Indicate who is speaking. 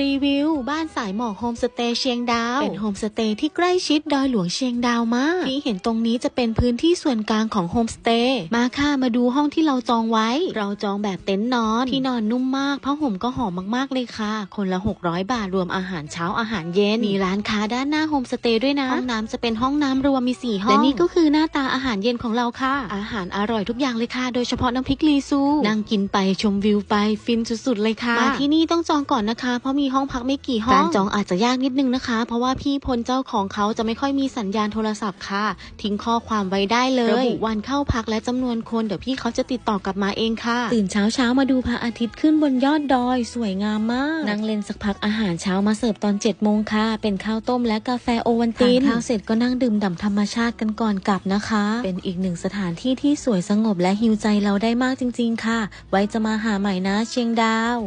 Speaker 1: รีวิว บ้านสายหมอกโฮมสเตย์เชียงดาว เป็นโฮมสเตย์ที่ใกล้ชิดดอยหลวงเชียงดาวมาก ที่เห็นตรงนี้จะเป็นพื้นที่ส่วนกลางของโฮมสเตย์มาค่ะมาดูห้องที่เราจองไว้ เราจองแบบเต็นท์นอน ที่นอนนุ่มมากผ้าห่มก็หอมมากๆเลยค่ะ คนละ 600 บาทรวมอาหารเช้าอาหารเย็นมีร้านค้าด้านหน้าโฮมสเตย์ด้วยนะห้องน้ำจะเป็นห้องน้ำรวมมี4ห้องและนี่ก็คือหน้าตาอาหารเย็นของเราค่ะ อาหารอร่อยทุกอย่างเลยค่ะ โดยเฉพาะน้ำพริกลีซูนั่งกินไปชมวิวไปฟินสุดๆเลยค่ะมาที่นี่ต้องจองก่อนนะคะเพราะมีห้องพักไม่กี่ห้อง การจองอาจจะยากนิดนึงนะคะ เพราะว่าพี่พลเจ้าของเขาจะไม่ค่อยมีสัญญาณโทรศัพท์ค่ะ ทิ้งข้อความไว้ได้เลยระบุวันเข้าพักและจำนวนคนเดี๋ยวพี่เขาจะติดต่อกลับมาเองค่ะ ตื่นเช้าเช้าๆมาดูพระอาทิตย์ขึ้นบนยอดดอย สวยงามมากนั่งเล่นสักพักอาหารเช้ามาเสิร์ฟตอน7จ็ดโมงค่ะ เป็นข้าวต้มและกาแฟโอวันตินทานข้าวเสร็จก็นั่งดื่มด่ำธรรมชาติกันก่อนกลับนะคะ เป็นอีกหนึ่งสถานที่ที่สวยสงบและฮิวใจเราได้มากจริง ๆ ค่ะ ไว้จะมาหาใหม่นะเชียงดาว